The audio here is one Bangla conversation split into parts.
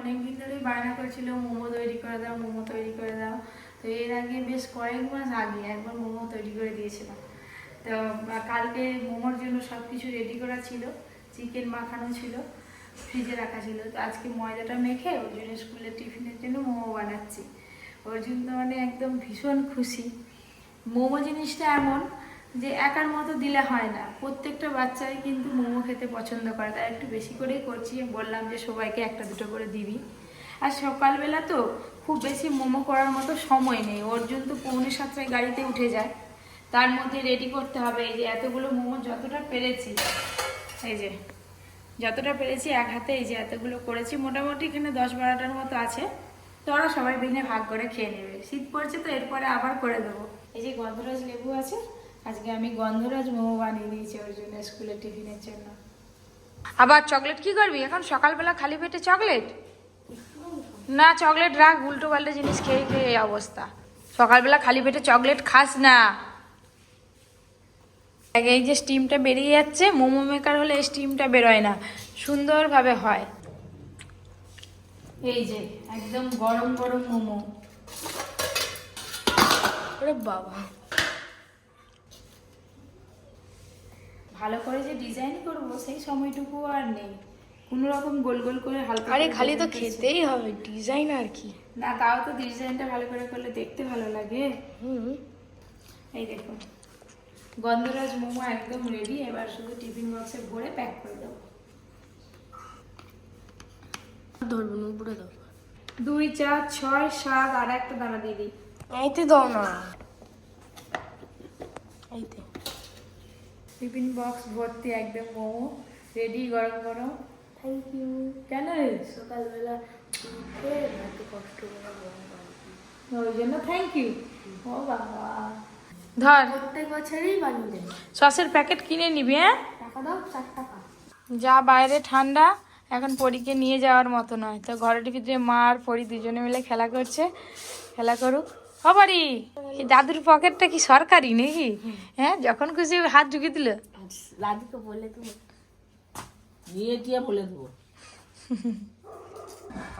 অনেকদিন ধরেই বায়না করেছিল, মোমো তৈরি করে দাও, মোমো তৈরি করে দাও। তো এর আগে বেশ কয়েক মাস আগে একবার মোমো তৈরি করে দিয়েছিলাম। তো কালকে মোমোর জন্য সব কিছু রেডি করা ছিল চিকেন মাখানো ছিল ফ্রিজে রাখা ছিল। তো আজকে ময়দাটা মেখে অর্জুনের স্কুলের টিফিনের জন্য মোমো বানাচ্ছি। অর্জুন তো মানে একদম ভীষণ খুশি। মোমো জিনিসটা এমন যে একার মতো দিলে হয় না। প্রত্যেকটা বাচ্চাই কিন্তু মোমো খেতে পছন্দ করে। তাই একটু বেশি করেই করছি। বললাম যে সবাইকে একটা দুটো করে দিবি। আর সকালবেলা তো খুব বেশি মোমো করার মতো সময় নেই। অর্জুন তো পৌনে সাতটায় গাড়িতে উঠে যায়। তার মধ্যে রেডি করতে হবে। এই যে এতগুলো মোমো যতটা পেরেছি, এই যে যতটা পেরেছি এক হাতে, এই যে এতগুলো করেছি। মোটামুটি এখানে দশ বারোটার মতো আছে। তো ওরা সবাই মিলে ভাগ করে খেয়ে নেবে। শীত পড়ছে তো এরপরে আবার করে দেবো। এই যে গন্ধরাজ লেবু আছে আজকে আমি গন্ধরাজ মোমো বানিয়ে দিয়েছি ওর জন্য স্কুলের টিফিনের জন্য। আবার চকলেট কি করবি? এখন সকালবেলা খালি পেটে চকলেট? না, চকলেট রাখ উল্টো পাল্টে জিনিস খেয়ে খেয়ে এই অবস্থা। সকালবেলা খালি পেটে চকলেট খাস না। আগে এই যে স্টিমটা বেরিয়ে যাচ্ছে, মোমো মেকার হলে এই স্টিমটা বেরোয় না। সুন্দরভাবে হয়। এই যে, একদম গরম গরম মোমো। বাবা। ভালো করে যে ডিজাইন করব সেই সময়টুকু আর নেই। কোনো রকম গোল গোল করে হালকা আরে খালি তো খেতেই হবে ডিজাইন আর কি? না তাও তো ডিজাইনটা ভালো করে করলে দেখতে ভালো লাগে। হুম। এই দেখুন গন্ধরাজ মোমো একদম রেডি এবার শুধু টিফিন বক্সে ভরে প্যাক করে দেবো। ধরবো না উপরে দাও। দুই চার ছয় সাত আর একটা দানা দিয়ে দিই। এইতে দাও না। এইতে টিফিন বক্স ভর্তি একদম মোমো রেডি গরম গরম। থ্যাংক ইউ কেন? সকালবেলা উঠে এত কষ্ট করে গরম ওই জন্য থ্যাংক ইউ ও বাবা। ধর। প্রত্যেক বছরই বানিয়ে দেয় সসের প্যাকেট কিনে নিবি হ্যাঁ? টাকা দাও চার টাকা। যা বাইরে ঠান্ডা এখন পরীকে নিয়ে যাওয়ার মতো নয়। তো ঘরের ভিতরে মা আর পরি দুজনে মিলে খেলা করছে খেলা করুক। এই দাদুর পকেটটা কি সরকারি নাকি? হ্যাঁ যখন খুশি হাত ঢুকে দিল। দাদিকে বলে তুমি নিয়ে টিয়ে বলে দেবো।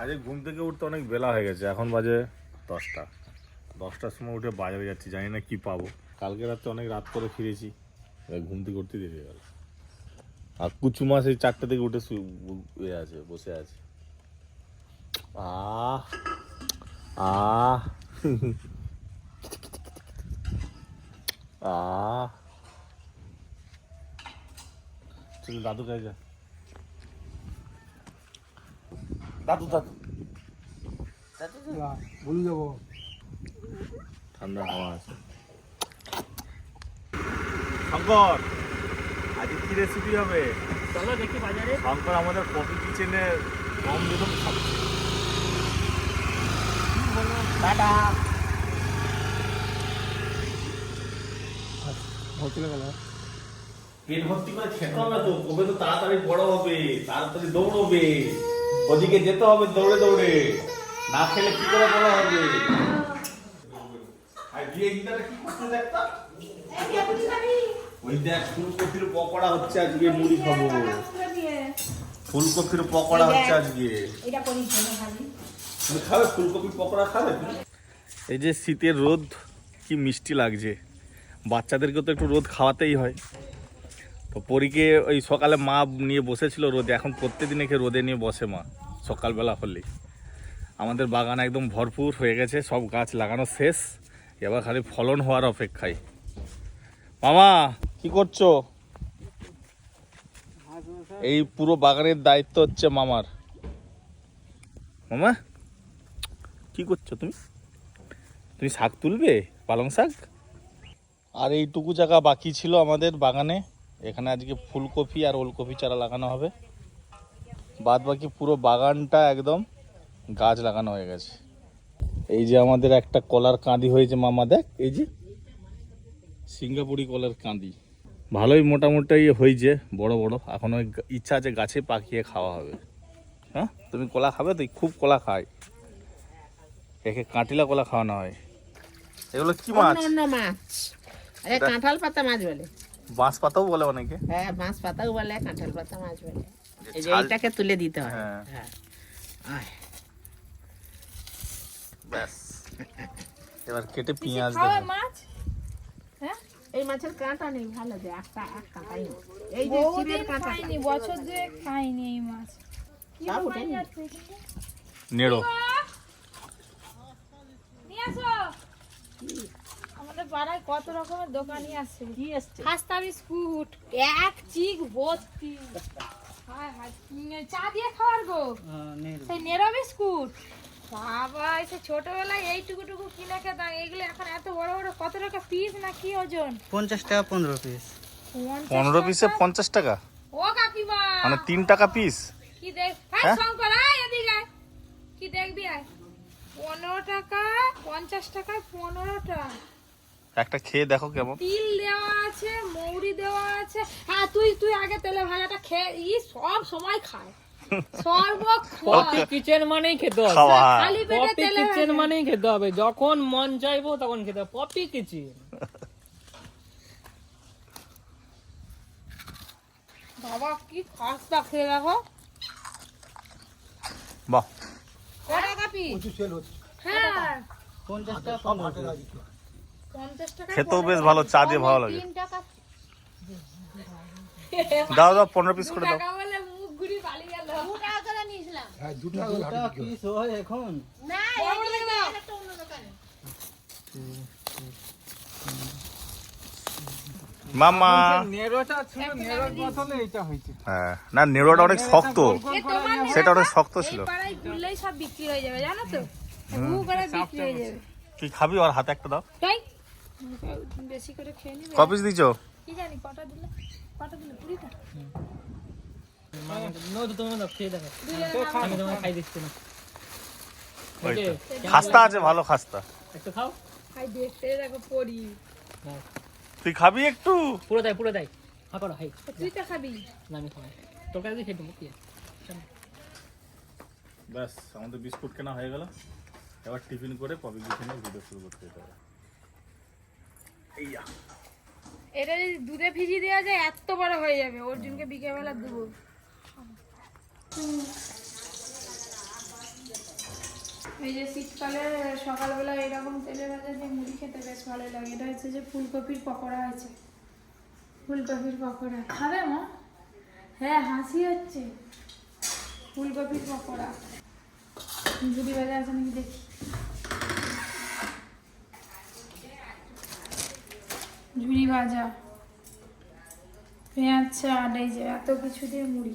আজকে ঘুম থেকে উঠতে অনেক বেলা হয়ে গেছে এখন বাজে দশটা। দশটার সময় উঠে বাজারে যাচ্ছি জানি না কি পাবো। কালকে রাতে অনেক রাত করে ফিরেছি এবার ঘুম থেকে উঠতে দেরি গেল। আর কুচু মাছ এই চারটে থেকে উঠে ইয়ে আছে বসে আছে। আহ আহ। আহ চল দাদু কাছে যা দাদু দাদু বলে দেবো ঠান্ডা হাওয়া আছে শঙ্কর আজকে কি রেসিপি হবে চলো দেখি বাজারে শঙ্কর আমাদের কফি কিচেনে কম খাচ্ছে টাটা পেট ভর্তি করে খেতে হবে তো কবে তো তাড়াতাড়ি বড় হবে তাড়াতাড়ি দৌড়বে ওদিকে যেতে হবে দৌড়ে দৌড়ে না খেলে কি করে বড় হবে? আর গিয়ে ইন্টারে কি করতে দেখতা ওই দেখ ফুলকপির পকোড়া হচ্ছে আজকে মুড়ি খাব। ফুলকপির পকোড়া হচ্ছে আজকে। তুমি খাবে? ফুলকপির পকোড়া খাবে? এই যে শীতের রোদ কি মিষ্টি লাগছে। বাচ্চাদেরকে তো একটু রোদ খাওয়াতেই হয়। তো পরীকে ওই সকালে মা নিয়ে বসেছিল রোদে, এখন প্রত্যেকদিন একে রোদে নিয়ে বসে মা, সকালবেলা হলে আমাদের বাগান একদম ভরপুর হয়ে গেছে, সব গাছ লাগানো শেষ, এবার খালি ফলন হওয়ার অপেক্ষায়। মামা, কি করছ? এই পুরো বাগানের দায়িত্ব হচ্ছে মামার। মামা, কি করছ তুমি? তুমি শাক তুলবে? পালং শাক? আর এইটুকু জায়গা বাকি ছিল আমাদের বাগানে। এখানে আজকে ফুলকপি আর ওলকপি চারা লাগানো হবে। বাদ বাকি পুরো বাগানটা একদম গাছ লাগানো হয়ে গেছে। এই যে আমাদের একটা কলার কাঁদি হয়েছে মামা দেখ এই যে সিঙ্গাপুরি কলার কাঁদি। ভালোই মোটামুটি হয়েছে বড় বড়। এখন ওই ইচ্ছা আছে গাছে পাকিয়ে খাওয়া হবে। হ্যাঁ? তুমি কলা খাবে? তো খুব কলা খায় একে কাঁটিলা কলা খাওয়ানো হয়। এগুলো কি মাছ? মাছ। আরে কাঁঠাল পাতা মাছ বলে। বাঁশ পাতাও বলে অনেকে। হ্যাঁ মাছ পাতাও বলে কাঁঠাল পাতা মাছ বলে। এই যে এইটাকে তুলে দিতে হয়। হ্যাঁ। হ্যাঁ। ব্যাস। এবার কেটে পেঁয়াজ খাওয়া দেবো। মাছ? হ্যাঁ? এই মাছের কাঁটা নেই ভালো দে একটা এক কাঁটাই এই যে চিড়ের কাঁটা। খাইনি বছর যে খাইনি এই মাছ। কি? নেড়ো নিয়ে আসো আমাদের পাড়ায় কত রকমের দোকানই আছে? কি এসছে? খাস্তা বিস্কুট এক চিক ভর্তি। হায় হায়, চা দিয়ে খাওয়ার গো। সেই নেরো বিস্কুট। বাবা সে ছোটবেলায় এইটুকুটুকু কিনে খেতাম। এগুলো এখন এত বড় বড় কত টাকা পিস না কি ওজন? পঞ্চাশ টাকা পনেরো পিস পনেরো পিসে পঞ্চাশ টাকা? ও কাকিমা। মানে তিন টাকা পিস কি দেখ হ্যাঁ হ্যাঁ? শঙ্কর আয় এদিকে আয়। কি দেখবি আয়। পনেরো টাকা পঞ্চাশ টাকায় পনেরোটা। একটা খেয়ে দেখো কেমন। তিল দেওয়া আছে মৌরি দেওয়া আছে। হ্যাঁ তুই তুই আগে তেলে ভাজাটা খেয়ে ই সব সময় খায়। পপি কিচেন মানেই খেতে হবে। খাওয়া। খালি পেটে পপি কিচেন মানেই খেতে হবে। যখন মন চাইব তখন খেতে হবে। Poppy Kitchen. বাবা কি খাস্তা খেয়ে দেখো। বাহ। হ্যাঁ। পঞ্চাশ টাকা পনেরো পিস পঞ্চাশ টাকা খেতেও বেশ ভালো চা দিয়ে ভালো লাগে। দাও দাও পনেরো পিস করে দাও। হয়। মামা হ্যাঁ না নেড়োটা অনেক শক্ত। সেটা অনেক শক্ত ছিল। পাড়ায় সব বিক্রি হয়ে যাবে জানো তো? হু করে বিক্রি হয়ে যাবে। কি খাবি ওর হাতে একটা দাও। তাই? বেশি করে খেয়ে নিবে? ক পিস দিছ কি জানি কটা দিলে? কটা দিলে? কুড়িটা নো তো তোমার দাও খেয়ে দেখো আমি তোমাকে খাই দিচ্ছি না ওই তো। খাস্তা আছে ভালো খাস্তা। একটু খাও খাই দেখতে দেখো পড়ি তুই খাবি একটু? পুরো দেয় পুরো দেয়। হা করো হাই তুই তো খাবি। না আমি খাই তোর কাছে খেয়ে দেবো কি ব্যাস আমাদের বিস্কুট কেনা হয়ে গেল। এবার টিফিন করে পপি কিচেনে ভিডিও শুরু করতে হবে। এইয়া। এটা যদি দুধে ভিজিয়ে দেওয়া যায় এত বড় হয়ে যাবে। অর্জুনকে বিকেলবেলা দেবো। এই যে শীতকালে সকালবেলা এরকম তেলে ভাজা দিয়ে মুড়ি খেতে বেশ ভালো লাগে। এটা হচ্ছে যে ফুলকপির পকোড়া আছে। ফুলকপির পকোড়া। খাবে মা? হ্যাঁ হাসি হচ্ছে। ফুলকপির পকোড়া। ঝুড়ি ভাজা আছে নাকি দেখি? ঝুড়ি ভাজা। পেঁয়াজ চাট এই যে এত কিছু দিয়ে মুড়ি।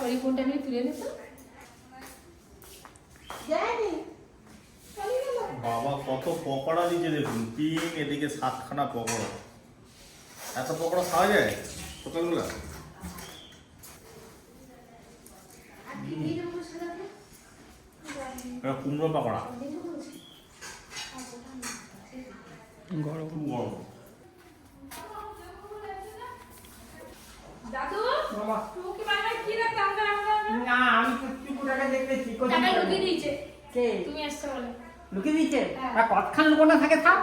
হরি কোনটা নিয়ে তুলে নিত বাবা কত পকোড়া দিচ্ছে দেখুন। তিন এদিকে সাতখানা পকোড়া। এত পকোড়া খাওয়া যায় সকালবেলা? কুমড়ো পকোড়া। গরম গরম দাদু তুমি কি বানায় কি রাখতে আমরা আমরা না আমি তো টিকুটাকে দেখতেছি টাকা লুকিয়ে দিয়েছে কে তুমি এসছো বলে লুকিয়ে দিচ্ছে হ্যাঁ। আর কতক্ষণ লুকোনো থাকে থাক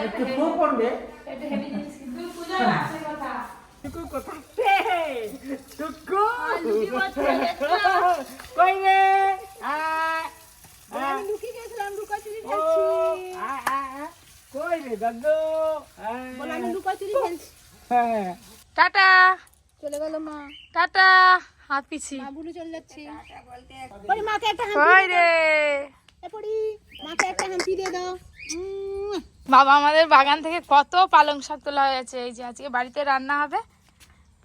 একটু ফোন করবে এটা হেভি জিনিস কিন্তু পূজা আছে কথা টুকু কোথায় টুকু লুকিয়ে পড়ছে, দেখো। কই রে আয় আমি লুকিয়ে গেছিলাম লুকাচুরি আয়। কই রে দাদু বলে আমি লুকাচুরি খেলছি। হ্যাঁ। টাটা। চলে গেল মা। টাটা। হাত পিছি। বাবুলু চলে যাচ্ছি। মাকে একটা কই রে? পড়ি মাকে একটা হাম্পি দিয়ে দাও। বাবা আমাদের বাগান থেকে কত পালং শাক তোলা হয়েছে। এই যে আজকে বাড়িতে রান্না হবে।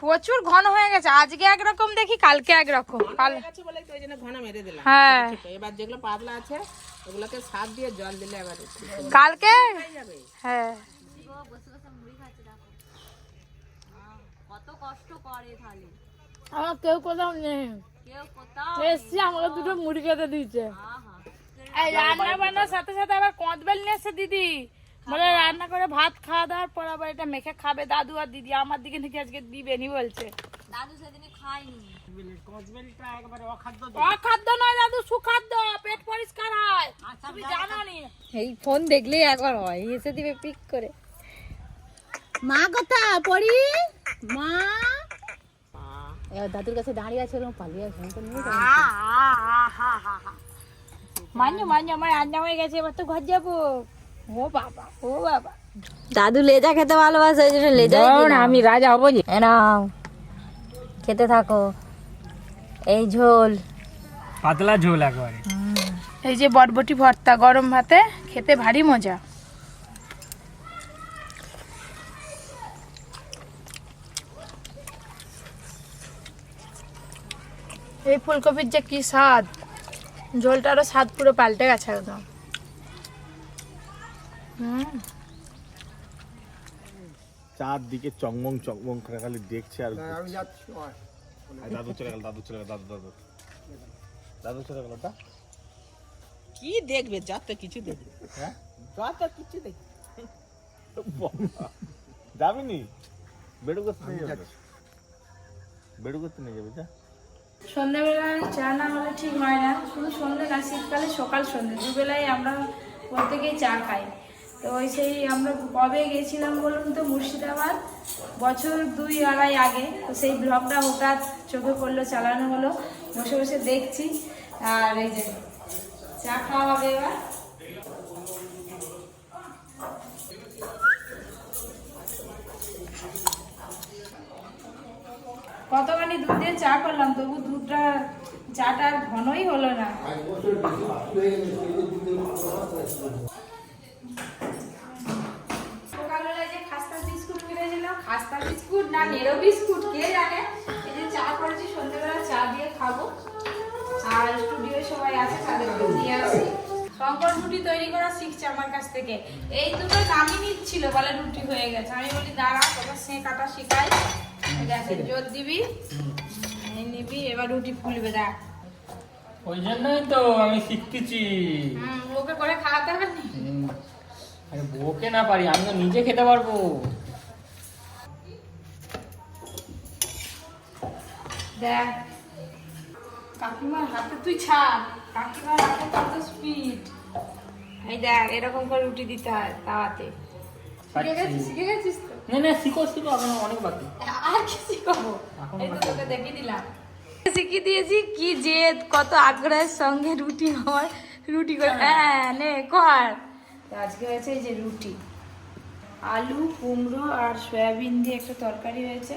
প্রচুর ঘন হয়ে গেছে। আজকে একরকম দেখি কালকে একরকম। পাল- আছে বলে তো ওই জন্য ঘন মেরে দিলাম। হ্যাঁ। এবার যেগুলো পাতলা আছে ওগুলোকে সার দিয়ে জল দিলে এবার কালকে? হ্যাঁ কত কষ্ট করে তাহলে আমার কেউ কোথাও নেই। এসছি আমাকে দুটো মুড়ি খেতে দিয়েছে। রান্না বান্নার সাথে সাথে আবার কদবেল নিয়ে এসছে দিদি। বলে রান্না করে ভাত খাওয়া দাওয়ার পর আবার এটা মেখে খাবে দাদু আর দিদি। আমার দিকে নাকি আজকে দিবেনি বলছে। দাদু সেদিনে খায়নি। অখাদ্য। অখাদ্য নয় দাদু সুখাদ্য পেট পরিষ্কার হয় তুমি জানো নি এই ফোন দেখলেই একবার হয় এসে দিবে পিক করে। মা কথা পড়ি? মা? দাদুর কাছে দাঁড়িয়ে আছে ওরকম পালিয়ে আছে। মান্য মান্য আমার রান্না হয়ে গেছে এবার তো ঘর যাব। ও বাবা ও বাবা। দাদু লেজা খেতে ভালোবাসে ওই জন্য লেজাই না আমি রাজা হব যে। নাও। খেতে থাকো। এই ঝোল। পাতলা ঝোল একবারে। এই যে বটবটি ভর্তা গরম ভাতে খেতে ভারী মজা। এই ফুলকপির যে কি স্বাদ ঝোলটারও স্বাদ পুরো পাল্টে গেছে একদম। হুম। চারদিকে চংমং চংমং করে খালি দেখছে আর আর দাদু চলে গেল দাদু চলে গেল দাদু দাদু দাদু চলে গেল। কি দেখবে? যা তো কিছু দেখবে। হ্যাঁ? যা তো কিছু দেখবে। যাবি নি বেড়ু করতে নিয়ে যাবে। বেড়ু করতে নিয়ে যাবে যা। সন্ধ্যাবেলায় চা না হলে ঠিক হয় না। শুধু সন্ধ্যে না শীতকালে সকাল সন্ধ্যে। দুবেলায় আমরা প্রত্যেকেই চা খাই। তো ওই সেই আমরা কবে গেছিলাম বলুন তো মুর্শিদাবাদ? বছর দুই আড়াই আগে। তো সেই ব্লগটা হঠাৎ চোখে পড়ল চালানো হলো। বসে বসে দেখছি। আর এই যে চা খাওয়া হবে এবার? কতখানি দুধ দিয়ে চা করলাম? তবু দুধটা, চাটা আর ঘনই হলো না। সকালবেলায় যে খাস্তা বিস্কুট খাস্তা বিস্কুট না নেরো বিস্কুট, কে জানে? এই যে চা করেছি, সন্ধ্যেবেলা চা দিয়ে খাব। আর স্টুডিও সবাই আছে তাদেরকে দিয়ে আসি। শঙ্কর রুটি তৈরি করা শিখছে আমার কাছ থেকে। এই দুটো নামই নিচ্ছিল বলে রুটি হয়ে গেছে। আমি বলি দাঁড়া তোকে সেঁকাটা শিখাই। গ্যাসের জোর দিবি? নিবি এবার রুটি ফুলবে দেখ। ওই জন্যই তো আমি শিখতেছি। ওকে করে খাওয়াতে হবে আরে বউকে না পারি আমি তো নিজে খেতে পারব। দেখ কাকিমার হাতে তুই ছাড়। কাকিমার হাতে কত স্পিড এই দেখ এরকম করে রুটি দিতে হয় তাওয়াতে। শিখে গেছিস শিখে গেছিস তো? না না শিখো শিখো এখন অনেক বাকি। আর কি শিখাবো? এই তো তোকে দেখিয়ে দিলাম। শিখিয়ে দিয়েছি কি জেদ কত আগ্রহের সঙ্গে রুটি হয় রুটি করে। হ্যাঁ। নে কর আজকে হয়েছে এই যে রুটি। আলু কুমড়ো আর সয়াবিন দিয়ে একটা তরকারি হয়েছে।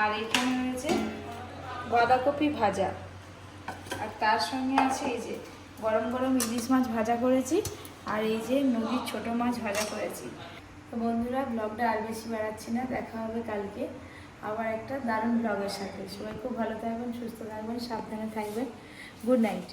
আর এখানে হয়েছে বাঁধাকপি ভাজা। আর তার সঙ্গে আছে এই যে গরম গরম ইলিশ মাছ ভাজা করেছি আর এই যে নদীর ছোট মাছ ভাজা করেছি। তো বন্ধুরা, ব্লগটা আর বেশি বাড়াচ্ছি না, দেখা হবে কালকে আবার একটা দারুণ ব্লগের সাথে। সবাই খুব ভালো থাকবেন, সুস্থ থাকবেন, সাবধানে থাকবেন। Good night.